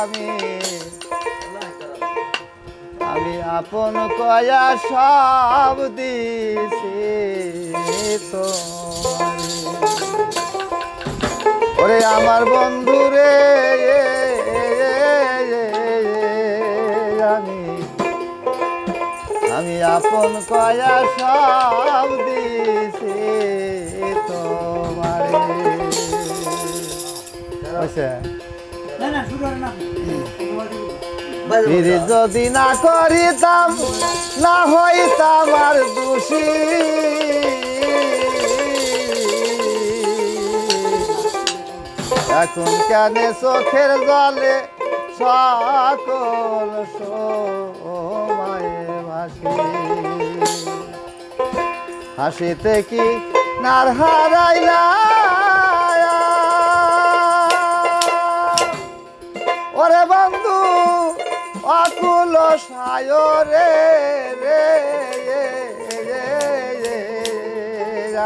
আমি। আমি আপন কয়া সব দিছি তো ওরে আমার বন্ধু রে আমি। আমি আপন কয়া সব দিছি তোমারে। আচ্ছা যদি না করিতাম, না হইতাম আর দোষী। এখন কেন চোখের জলে সকল সময়ে ভাসি? হাসিতে কি নার হারাইলা সায়রে রে রে,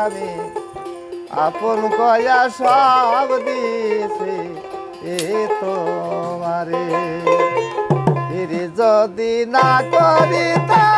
আমি আপন কয়া সব দিছি এ তোমারে। যদি না করিতা